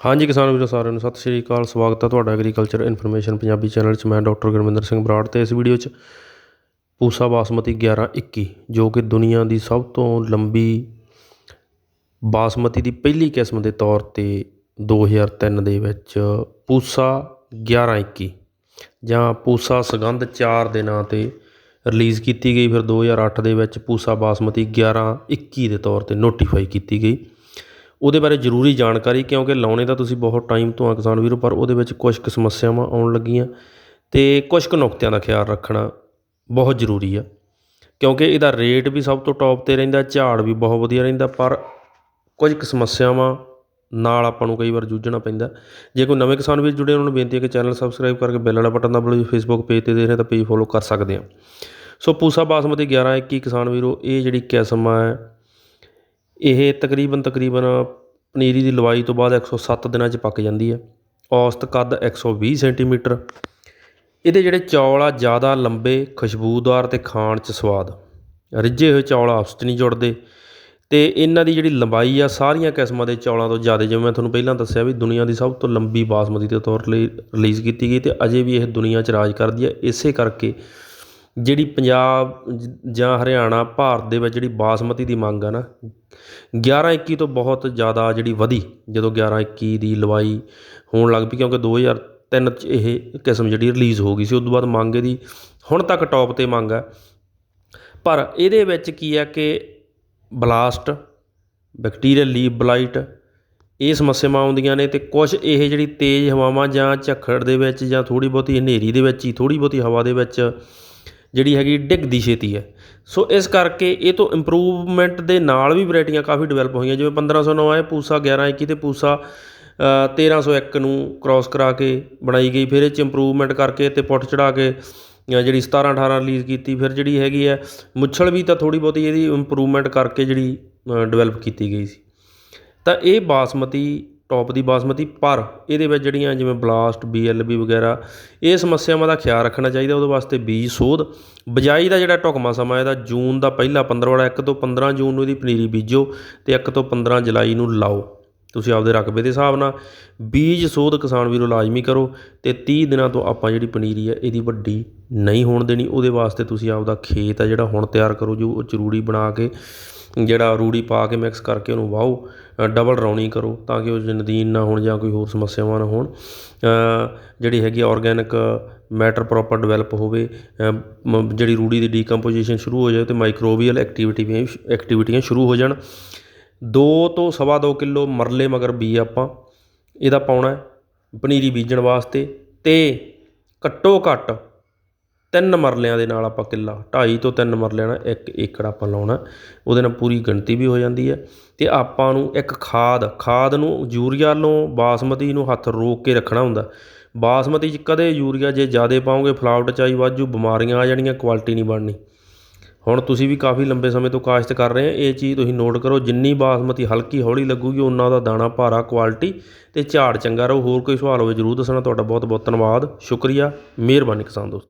ਹਾਂਜੀ, ਕਿਸਾਨ ਵੀਰੋ, ਸਾਰਿਆਂ ਨੂੰ ਸਤਿ ਸ਼੍ਰੀ ਅਕਾਲ। ਸਵਾਗਤ ਹੈ ਤੁਹਾਡਾ ਐਗਰੀਕਲਚਰ ਇਨਫੋਰਮੇਸ਼ਨ ਪੰਜਾਬੀ ਚੈਨਲ 'ਚ। ਮੈਂ ਡਾਕਟਰ ਗੁਰਮਿੰਦਰ ਸਿੰਘ ਬਰਾੜ ਤੇ ਇਸ ਵੀਡੀਓ 'ਚ ਪੂਸਾ ਬਾਸਮਤੀ 1121 ਜੋ ਕਿ ਦੁਨੀਆ ਦੀ ਸਭ ਤੋਂ ਲੰਬੀ ਬਾਸਮਤੀ ਦੀ ਪਹਿਲੀ ਕਿਸਮ ਦੇ ਤੌਰ ਤੇ 2003 ਦੇ ਵਿੱਚ ਪੂਸਾ 1121 ਜਾਂ ਪੂਸਾ ਸੁਗੰਧ 4 ਦੇ ਨਾਂ ਤੇ ਰਿਲੀਜ਼ ਕੀਤੀ ਗਈ। ਫਿਰ 2008 ਦੇ ਵਿੱਚ ਪੂਸਾ ਬਾਸਮਤੀ 1121 ਦੇ ਤੌਰ ਤੇ ਨੋਟੀਫਾਈ ਕੀਤੀ ਗਈ। ਉਹਦੇ ਬਾਰੇ ਜ਼ਰੂਰੀ ਜਾਣਕਾਰੀ, ਕਿਉਂਕਿ ਲਾਉਣੇ ਤਾਂ ਤੁਸੀਂ ਬਹੁਤ ਟਾਈਮ ਤੋਂ ਆ ਕਿਸਾਨ ਵੀਰੋ, ਪਰ ਉਹਦੇ ਵਿੱਚ ਕੁਛ ਕੁ ਸਮੱਸਿਆਵਾਂ ਆਉਣ ਲੱਗੀਆਂ ਅਤੇ ਕੁਛ ਕੁ ਨੁਕਤਿਆਂ ਦਾ ਖਿਆਲ ਰੱਖਣਾ ਬਹੁਤ ਜ਼ਰੂਰੀ ਆ, ਕਿਉਂਕਿ ਇਹਦਾ ਰੇਟ ਵੀ ਸਭ ਤੋਂ ਟੌਪ ਤੇ ਰਹਿੰਦਾ, ਝਾੜ ਵੀ ਬਹੁਤ ਵਧੀਆ ਰਹਿੰਦਾ, ਪਰ ਕੁਝ ਕੁ ਸਮੱਸਿਆਵਾਂ ਨਾਲ ਆਪਾਂ ਨੂੰ ਕਈ ਵਾਰ ਜੂਝਣਾ ਪੈਂਦਾ। ਜੇ ਕੋਈ ਨਵੇਂ ਕਿਸਾਨ ਵੀਰ ਜੁੜੇ ਉਹਨਾਂ ਨੂੰ ਬੇਨਤੀ ਹੈ ਕਿ ਚੈਨਲ ਸਬਸਕ੍ਰਾਈਬ ਕਰਕੇ ਬੈਲ ਵਾਲਾ ਬਟਨ ਦਬਾ ਲਓ, ਜੀ ਫੇਸਬੁੱਕ ਪੇਜ ਤੇ ਦੇਖ ਰਹੇ ਤਾਂ ਪੇਜ ਫੋਲੋ ਕਰ ਸਕਦੇ ਆ ਸੋ ਪੂਸਾ ਬਾਸਮਤੀ 11 21 ਕਿਸਾਨ ਵੀਰੋ, ਇਹ ਜਿਹੜੀ ਕਿਸਮ ਹੈ ਇਹ ਤਕਰੀਬਨ ਤਕਰੀਬਨ ਪਨੀਰੀ ਦੀ ਲਵਾਈ ਤੋਂ ਬਾਅਦ 107 ਦਿਨਾਂ 'ਚ ਪੱਕ ਜਾਂਦੀ ਹੈ। ਔਸਤ ਕੱਦ 120 ਸੈਂਟੀਮੀਟਰ। ਇਹਦੇ ਜਿਹੜੇ ਚੌਲ ਆ, ਜ਼ਿਆਦਾ ਲੰਬੇ, ਖੁਸ਼ਬੂਦਾਰ ਤੇ ਖਾਣ 'ਚ ਸਵਾਦ। ਰਿੱਝੇ ਹੋਏ ਚੌਲ ਆਪਸ 'ਚ ਨਹੀਂ ਜੁੜਦੇ ਤੇ ਇਹਨਾਂ ਦੀ ਜਿਹੜੀ ਲੰਬਾਈ ਆ, ਸਾਰੀਆਂ ਕਿਸਮਾਂ ਦੇ ਚੌਲਾਂ ਤੋਂ ਜ਼ਿਆਦਾ, ਜਿਵੇਂ ਮੈਂ ਤੁਹਾਨੂੰ ਪਹਿਲਾਂ ਦੱਸਿਆ ਵੀ ਦੁਨੀਆ ਦੀ ਸਭ ਤੋਂ ਲੰਬੀ ਬਾਸਮਤੀ ਦੇ ਤੌਰ ਲਈ ਰਿਲੀਜ਼ ਕੀਤੀ ਗਈ ਤੇ ਅਜੇ ਵੀ ਇਹ ਦੁਨੀਆ 'ਚ ਰਾਜ ਕਰਦੀ ਹੈ। ਇਸੇ ਕਰਕੇ ਜਿਹੜੀ ਪੰਜਾਬ ਜਾਂ ਹਰਿਆਣਾ, ਭਾਰਤ ਦੇ ਵਿੱਚ ਜਿਹੜੀ ਬਾਸਮਤੀ ਦੀ ਮੰਗ ਆ ਨਾ 11 21 ਤੋਂ ਬਹੁਤ ਜ਼ਿਆਦਾ ਜਿਹੜੀ ਵਧੀ, ਜਦੋਂ 11 21 ਦੀ ਲਵਾਈ ਹੋਣ ਲੱਗ ਪਈ, ਕਿਉਂਕਿ 2003 ਚ ਇਹ ਕਿਸਮ ਜਿਹੜੀ ਰਿਲੀਜ਼ ਹੋ ਗਈ ਸੀ ਉਸ ਤੋਂ ਬਾਅਦ ਮੰਗ ਇਹਦੀ ਹੁਣ ਤੱਕ ਟੋਪ ਤੇ ਮੰਗ ਹੈ ਪਰ ਇਹਦੇ ਵਿੱਚ ਕੀ ਹੈ ਕਿ ਬਲਾਸਟ ਬੈਕਟੀਰੀਅਲ ਲੀਵ ਬਲਾਈਟ ਇਹ ਸਮੱਸਿਆਵਾਂ ਆਉਂਦੀਆਂ ਨੇ ਤੇ ਕੁਝ ਇਹ ਜਿਹੜੀ ਤੇਜ਼ ਹਵਾਵਾਂ ਜਾਂ ਝੱਖੜ ਦੇ ਵਿੱਚ ਜਾਂ ਥੋੜੀ ਬਹੁਤੀ ਹਨੇਰੀ ਦੇ ਵਿੱਚ ਹੀ ਥੋੜੀ ਬਹੁਤੀ ਹਵਾ ਦੇ ਵਿੱਚ ਜਿਹੜੀ ਹੈਗੀ ਡਿੱਗਦੀ ਛੇਤੀ ਹੈ। ਸੋ ਇਸ ਕਰਕੇ ਇਹ ਤੋਂ ਇੰਪਰੂਵਮੈਂਟ ਦੇ ਨਾਲ ਵੀ ਵੈਰਾਈਟੀਆਂ ਕਾਫੀ ਡਿਵੈਲਪ ਹੋਈਆਂ। ਜਿਵੇਂ 1509 ਹੈ ਪੂਸਾ 11 21 ਤੇ ਪੂਸਾ ਅ, 1301 ਨੂੰ ਕ੍ਰਾਸ ਕਰਾ ਕੇ ਬਣਾਈ ਗਈ। ਫਿਰ ਇਹ ਚ ਇੰਪਰੂਵਮੈਂਟ ਕਰਕੇ ਤੇ ਪੁੱਟ ਚੜਾ ਕੇ ਜਿਹੜੀ 17 18 ਰਿਲੀਜ਼ ਕੀਤੀ। ਫਿਰ ਜਿਹੜੀ ਹੈਗੀ ਹੈ ਮੁੱਛਲ ਵੀ ਤਾਂ ਥੋੜੀ ਬਹੁਤੀ ਇਹਦੀ ਇੰਪਰੂਵਮੈਂਟ ਕਰਕੇ ਜਿਹੜੀ ਡਿਵੈਲਪ ਕੀਤੀ ਗਈ ਸੀ। ਤਾਂ ਇਹ ਬਾਸਮਤੀ ਟੋਪ ਦੀ ਬਾਸਮਤੀ, ਪਰ ਇਹਦੇ ਵਿੱਚ ਜਿਹੜੀਆਂ ਜਿਵੇਂ ਬਲਾਸਟ ਬੀਐਲਬੀ ਵਗੈਰਾ, ਇਹ ਸਮੱਸਿਆਵਾਂ ਦਾ ਖਿਆਲ ਰੱਖਣਾ ਚਾਹੀਦਾ, ਉਹਦੇ ਵਾਸਤੇ ਬੀਜ ਸੋਧ। ਬਿਜਾਈ ਦਾ ਜਿਹੜਾ ਢੁਕਮਾ ਸਮਾਂ ਇਹਦਾ ਜੂਨ ਦਾ ਪਹਿਲਾ 15 ਵਾਲਾ 1 ਤੋਂ 15 ਜੂਨ ਨੂੰ ਇਹਦੀ ਪਨੀਰੀ ਬੀਜੋ ਤੇ 1 ਤੋਂ 15 ਜੁਲਾਈ ਨੂੰ ਲਾਓ। ਤੁਸੀਂ ਆਪਦੇ ਰਕਬੇ ਦੇ ਹਿਸਾਬ ਨਾਲ ਬੀਜ ਸੋਧ ਕਿਸਾਨ ਵੀਰੋ ਲਾਜ਼ਮੀ ਕਰੋ ਤੇ 30 ਦਿਨਾਂ ਤੋਂ ਆਪਾਂ ਜਿਹੜੀ ਪਨੀਰੀ ਹੈ, ਇਹਦੀ ਵੱਡੀ ਨਹੀਂ ਹੋਣ ਦੇਣੀ। ਉਹਦੇ ਵਾਸਤੇ ਤੁਸੀਂ ਆਪਦਾ ਖੇਤ ਆ ਜਿਹੜਾ ਹੁਣ ਤਿਆਰ ਕਰੋ, ਜੋ ਉਹ ਚਰੂੜੀ ਬਣਾ ਕੇ ਜਿਹੜਾ ਰੂੜੀ ਪਾ ਕੇ ਮਿਕਸ ਕਰਕੇ ਉਹਨੂੰ ਵਾਹੋ ਡਬਲ ਰੌਣੀ ਕਰੋ ਤਾਂ ਕਿ ਉਹ ਨਦੀਨ ਨਾ ਹੋਣ ਜਾਂ ਕੋਈ ਹੋਰ ਸਮੱਸਿਆਵਾਂ ਨਾ ਹੋਣ। ਜਿਹੜੀ ਹੈਗੀ ਔਰਗੈਨਿਕ ਮੈਟਰ ਪ੍ਰੋਪਰ ਡਿਵੈਲਪ ਹੋਵੇ ਮ- ਜਿਹੜੀ ਰੂੜੀ ਦੀ ਡੀਕੰਪੋਜੀਸ਼ਨ ਸ਼ੁਰੂ ਹੋ ਜਾਵੇ ਤੇ ਮਾਈਕਰੋਬੀਅਲ ਐਕਟੀਵਿਟੀ ਵੀ ਐਕਟੀਵਿਟੀਆਂ ਸ਼ੁਰੂ ਹੋ ਜਾਣ। 2 ਤੋਂ ਸਵਾ ਦੋ ਕਿਲੋ ਮਰਲੇ ਮਗਰ ਬੀ ਆਪਾਂ, ਇਹਦਾ ਪਾਉਣਾ ਪਨੀਰੀ ਬੀਜਣ ਵਾਸਤੇ ਤੇ ਘੱਟੋ ਘੱਟ ਤਿੰਨ ਮਰਲਿਆਂ ਦੇ ਨਾਲ ਆਪਾਂ ਕਿੱਲਾ, ਢਾਈ ਤੋਂ ਤਿੰਨ ਮਰਲਿਆਂ ਨਾਲ ਇੱਕ ਏਕੜ ਆਪਾਂ ਲਾਉਣਾ, ਉਹਦੇ ਨਾਲ ਪੂਰੀ ਗਿਣਤੀ ਵੀ ਹੋ ਜਾਂਦੀ ਹੈ। ਅਤੇ ਆਪਾਂ ਨੂੰ ਇੱਕ ਖਾਦ ਖਾਦ ਨੂੰ ਯੂਰੀਆ ਵੱਲੋਂ ਬਾਸਮਤੀ ਨੂੰ ਹੱਥ ਰੋਕ ਕੇ ਰੱਖਣਾ ਹੁੰਦਾ। ਬਾਸਮਤੀ 'ਚ ਕਦੇ ਯੂਰੀਆ ਜੇ ਜ਼ਿਆਦਾ ਪਾਓਗੇ, ਫਲਾਵਟ ਚਾਈ ਵਾਜੂ, ਬਿਮਾਰੀਆਂ ਆ ਜਾਣੀਆਂ, ਕੁਆਲਿਟੀ ਨਹੀਂ ਬਣਨੀ। ਹੁਣ ਤੁਸੀਂ ਵੀ ਕਾਫੀ ਲੰਬੇ ਸਮੇਂ ਤੋਂ ਕਾਸ਼ਤ ਕਰ ਰਹੇ ਆ ਇਹ ਚੀਜ਼ ਤੁਸੀਂ ਨੋਟ ਕਰੋ, ਜਿੰਨੀ ਬਾਸਮਤੀ ਹਲਕੀ ਹੌਲੀ ਲੱਗੂਗੀ, ਉਹਨਾਂ ਦਾ ਦਾਣਾ ਭਾਰਾ, ਕੁਆਲਿਟੀ ਤੇ ਝਾੜ ਚੰਗਾ ਰਹੂ। ਹੋਰ ਕੋਈ ਸਵਾਲ ਹੋਵੇ, ਜਰੂਰ ਦੱਸਣਾ। ਤੁਹਾਡਾ ਬਹੁਤ ਬਹੁਤ ਧੰਨਵਾਦ। ਸ਼ੁਕਰੀਆ। ਮਿਹਰਬਾਨੀ ਕਿਸਾਨ ਦੋਸਤ।